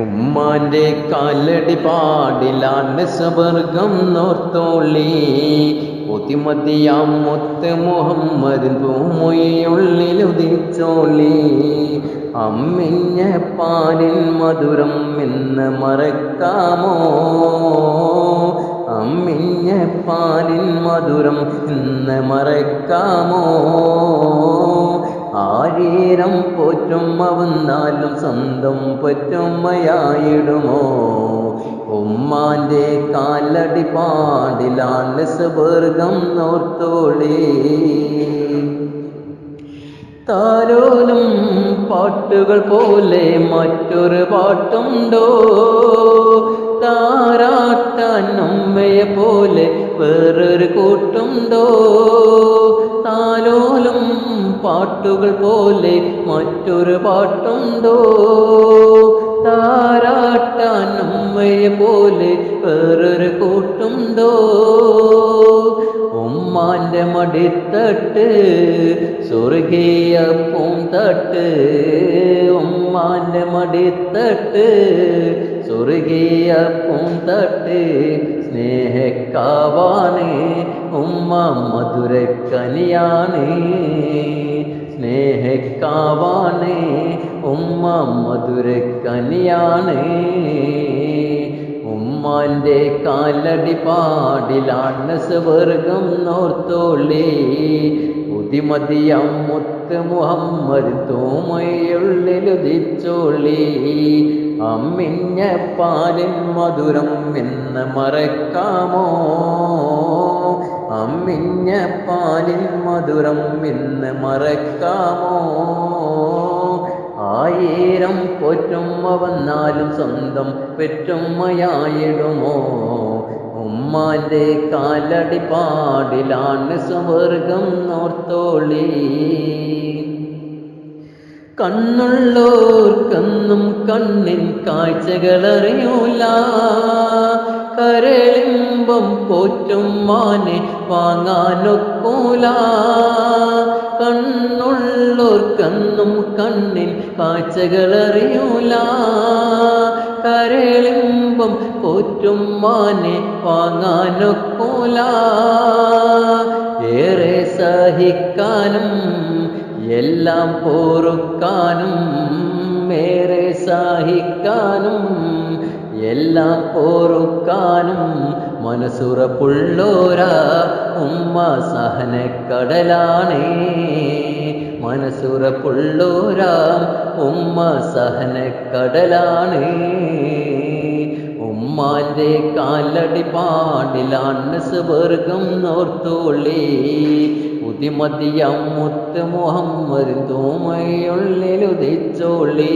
ഉമ്മാന്റെ കാലടി പാടിലാണ് സവർഗം നോർത്തോളി. ഒതിമതിയാം മൊത്ത മുഹമ്മദ് ഭൂമിയുള്ളിൽ ഉദിച്ചോളി. അമ്മിഞ്ഞ പാലിൽ മധുരം എന്ന് മറക്കാമോ? അമ്മിഞ്ഞ പാലിൽ മധുരം എന്ന് മറക്കാമോ? ആരീരം പോറ്റുമ്മ വന്നാലും സ്വന്തം പറ്റുമ്മയായിടുമോ? ഉമ്മാന്റെ കാലടി പാടിലാണ് സ്വർഗം നോർത്തോളി. താരോലും പാട്ടുകൾ പോലെ മറ്റൊരു പാട്ടുണ്ടോ? താരാട്ടാൻ അമ്മയെ പോലെ വേറൊരു കൂട്ടുണ്ടോ? താലോലും പാട്ടുകൾ പോലെ മറ്റൊരു പാട്ടുണ്ടോ? താരാട്ടാൻ അമ്മയെ പോലെ വേറൊരു കൂട്ടുണ്ടോ? ഉമ്മാന്റെ മടിത്തട്ട് സ്വർഗീയ പൂന്തട്ട് ഉമ്മാന്റെ മടിത്തട്ട് സ്വർഗീയ പൂന്തട്ട് സ്നേഹക്കാവാണ്. ഉമ്മ മധുരക്കനിയാണ്. സ്നേഹക്കാവാണ്. ഉമ്മ മധുരക്കനിയാണ്. ഉമ്മാന്റെ കാലടി പാടിലാണ് സ്വർഗം നോർത്തോളി. ഉതിമതിയം മുത്ത് മുഹമ്മദ് തൂമയുള്ളിലുദിച്ചോളി. അമ്മിഞ്ഞ പാലിൻ മധുരം എന്ന് മറക്കാമോ? അമ്മിഞ്ഞ പാലിൻ മധുരം എന്ന് മറക്കാമോ? ആയിരം പൊറ്റുമ്മ വന്നാലും സ്വന്തം പെറ്റുമ്മയായിടുമോ? ഉമ്മാന്റെ കാലടി പാടിലാണ് സ്വർഗം നോർത്തോളി. കണ്ണുള്ളോർക്കെന്നും കണ്ണിൻ കാഴ്ചകളറിയൂല. കരളിമ്പം പോറ്റും മാനെ വാങ്ങാനൊക്കൂല. കണ്ണുള്ളോർക്കെന്നും കണ്ണിൻ കാഴ്ചകളറിയൂല. കരളിമ്പം പോറ്റും മാനെ വാങ്ങാനൊക്കൂല. ഏറെ സഹിക്കാനും എല്ലാം പൊറുക്കാനും മേറെ സഹിക്കാനും എല്ലാം പൊറുക്കാനും മനസ്സുറപ്പുള്ളോരാ ഉമ്മ സഹനക്കടലാണേ. മനസ്സുറപ്പുള്ളോരാ ഉമ്മ സഹനക്കടലാണ്. ഉമ്മാന്റെ കാലടി പാടിലാണ് സ്വർഗം നോർത്തോളി ഉതിമതിയം മുത്ത് മുഹമ്മദ് തൂമയുള്ളിലുദിച്ചോളി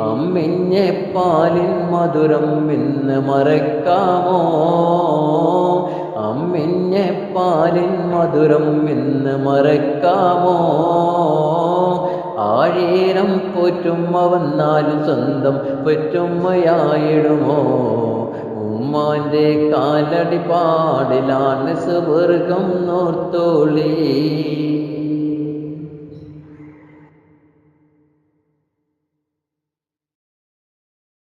അമ്മിഞ്ഞെ പാലിൻ മധുരം എന്ന് മറക്കാമോ? അമ്മിഞ്ഞെ പാലിൻ മധുരം എന്ന് മറക്കാമോ? ആഴീരം പോറ്റുമ്മ വന്നാലും സ്വന്തം പെറ്റുമ്മയായിടുമോ? ഉമ്മാന്റെ കാലടി പാടിലാണ് സ്വർഗം നോർത്തോളി.